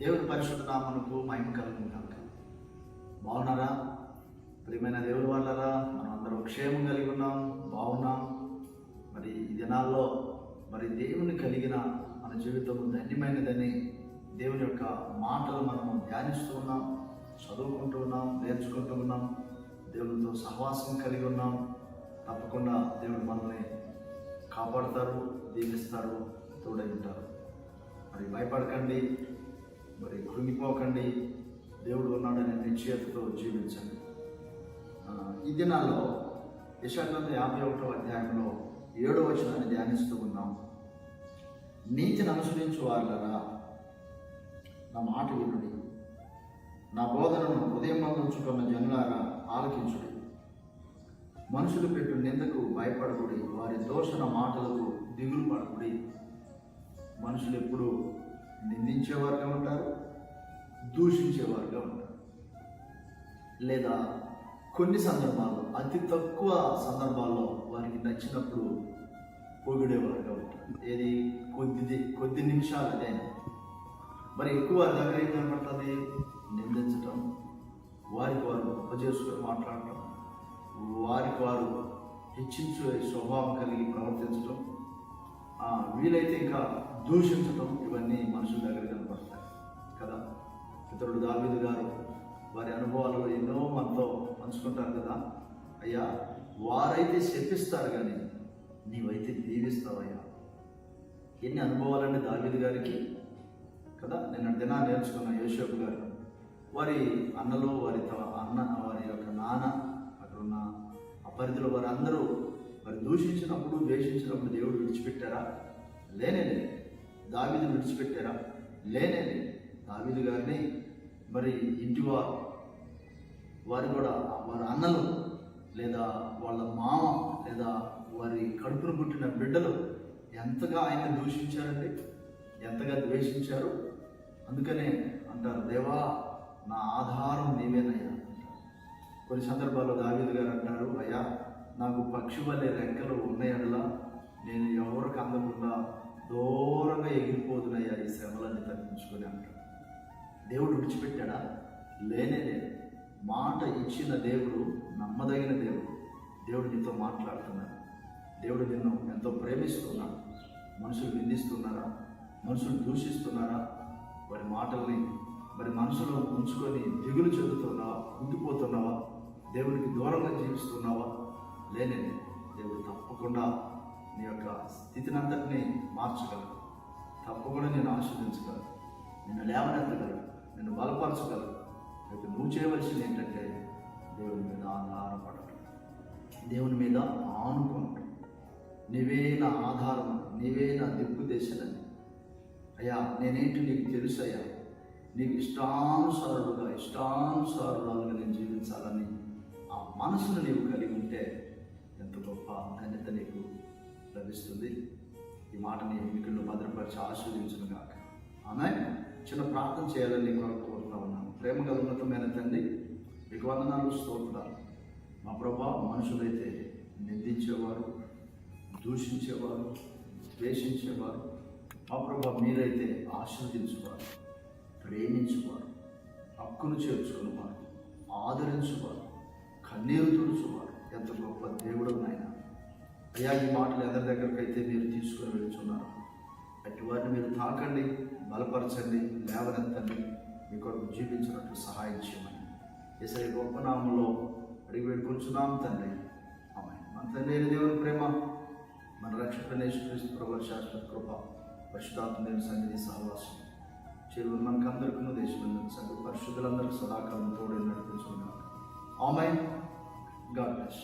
దేవుని పరిశుద్ధ నామనుకు మహిమ కలుగును కనుక బాగున్నారా? ప్రియమైన దేవుని వాళ్ళరా మనం అందరం క్షేమం కలిగి ఉన్నాం బాగున్నాం. మరి ఈ దినాల్లో మరి దేవుని కలిగిన మన జీవితం ధన్యమైనదని దేవుని యొక్క మాటలు మనము ధ్యానిస్తూ ఉన్నాం చదువుకుంటూ ఉన్నాం నేర్చుకుంటూ ఉన్నాం. దేవునితో సహవాసం కలిగి ఉన్నాం. తప్పకుండా దేవుడు మనల్ని కాపాడుతారు దీవిస్తారు తోడై ఉంటారు. మరి భయపడకండి. మరి కృంగిపోకండి. దేవుడు ఉన్నాడనే నిశ్చయతతో జీవించండి. ఈ దినాల్లో విశాఖ యాభై ఒకటో అధ్యాయంలో ఏడో వచనాన్ని ధ్యానిస్తూ ఉన్నాం. నీతిని అనుసరించు వాళ్ళరా నా మాట వినుడి. నా బోధనను ఉదయం ఉంచుకున్న జనులారా ఆలకించుడి. మనుషులు పెట్టు నిందకు భయపడకుడి. వారి దోషణ మాటలకు దిగులు పడకుడి. మనుషులు ఎప్పుడూ నిందించేవారుగా ఉంటారు దూషించేవారుగా ఉంటారు. లేదా కొన్ని సందర్భాల్లో అతి తక్కువ సందర్భాల్లో వారికి నచ్చినప్పుడు పొగిడేవారుగా ఉంటారు. ఏది? కొద్ది కొద్ది నిమిషాలు మరి ఎక్కువ వారి దగ్గర ఏం కనపడుతుంది? నిందించటం వారికి వారు గొప్ప మాట్లాడటం వారికి వారు హెచ్చించే స్వభావం కలిగి ప్రవర్తించడం వీలైతే ఇంకా దూషించడం ఇవన్నీ మనుషుల దగ్గర కనపడతాయి కదా? ఇతరుడు దావీదు గారు వారి అనుభవాలు ఎన్నో మనతో పంచుకుంటారు కదా? అయ్యా వారైతే శపిస్తారు కానీ నీవైతే దీవిస్తావయ్యా. ఎన్ని అనుభవాలండి దావీదు గారికి కదా? నిన్న దినా నేర్చుకున్న యోషోపు గారు. వారి అన్నలు వారి అన్న వారి యొక్క నాన్న అక్కడున్న అపరిధులు ఆ పరిధిలో మరి దూషించినప్పుడు ద్వేషించినప్పుడు దేవుడు విడిచిపెట్టారా? లేనే లేదు. దావీదు విడిచిపెట్టారా లేనే లేదు. గారిని మరి ఇంటి వారు వారు కూడా వారి అన్నలు లేదా వాళ్ళ మామ లేదా వారి కడుపును పుట్టిన బిడ్డలు ఎంతగా ఆయన దూషించారండి? ఎంతగా ద్వేషించారు? అందుకనే అంటారు దేవా నా ఆధారం నీవేనయ్యా కొన్ని సందర్భాల్లో దావీదు గారు అంటారు అయ్యా నాకు పక్షి వల్లే రెక్కలు ఉన్నాయడలా. నేను ఎవరికి అందకుండా దూరంగా ఎగిరిపోతున్నాయ్యా ఈ శ్రమలన్నీ తప్పించుకొని అంటాడు. దేవుడు విడిచిపెట్టాడా? లేనే లేదు. మాట ఇచ్చిన దేవుడు నమ్మదగిన దేవుడు దేవుడు నీతో మాట్లాడుతున్నాడు. దేవుడు నిన్ను ఎంతో ప్రేమిస్తున్నాడు. మనుషులు నిందిస్తున్నారా? మనుషులు దూషిస్తున్నారా? వారి మాటల్ని మరి మనసులో ఉంచుకొని దిగులు చెందుతున్నావా? ఉండిపోతున్నావా? దేవుడికి దూరంగా జీవిస్తున్నావా? లేనే దేవుడు తప్పకుండా నీ యొక్క స్థితిని అంతటినీ తప్పకుండా నేను ఆస్వాదించగలను. నిన్ను లేవనెత్తగలను. నిన్ను బలపరచగలను. అయితే నువ్వు చేయవలసింది ఏంటంటే దేవుని మీద ఆధారపడటం. దేవుని మీద ఆనుకోవటం. నీవే నా ఆధారం నీవే నా దేశాలని. అయ్యా నేనేంటి నీకు తెలుసయ్యా? నీకు ఇష్టానుసారుడుగా ఇష్టానుసారురాలుగా నేను జీవించాలని ఆ మనసును నీవు కలిగి ఉంటే ఎంత గొప్ప ధన్యత నీకు లభిస్తుంది. మాటని ఎన్నికల్లో భద్రపరిచి ఆశీర్వించను కాక ఆమె చిన్న ప్రార్థన చేయాలని నీ కొరకు కోరుతా ఉన్నాను. ప్రేమ గల ఉన్నతమైన తండ్రి మీకు వందనాలు స్తోత్రాలు. మా ప్రభా మనుషులైతే నిందించేవారు దూషించేవారు ద్వేషించేవారు. మా ప్రభా మీరైతే ఆశీర్వదించేవారు ప్రేమించువారు హక్కును చేర్చుకునేవారు ఆదరించువారు కన్నీరు తుడుచువారు. ఎంత గొప్ప దేవుడు నాయన. అయ్యా ఈ మాటలు ఎవరి దగ్గరకైతే అయితే మీరు తీసుకుని వెళ్తున్నారు అటు వారిని మీరు తాకండి బలపరచండి లేవనెత్తండి మీ కొరకు జీవించినట్లు సహాయం చేయమని. ఏసరి గొప్ప నామంలో అడిగి పెట్టుకుంటున్నాం తండ్రి. ఆమె మన తండ్రి దేవుని ప్రేమ మన రక్షకుడైన యేసుక్రీస్తు ప్రభు శాశ్వత కృప పరిశుధాత్మ దేవుని సన్నిధి సహవాసం చెరువు మనకు అందరికీ దేశం సంగతి పరిశుద్ధులందరికీ సదాకాలం తోడు నడిపించుకున్నాం ఆమె గాడ్ బ్లెస్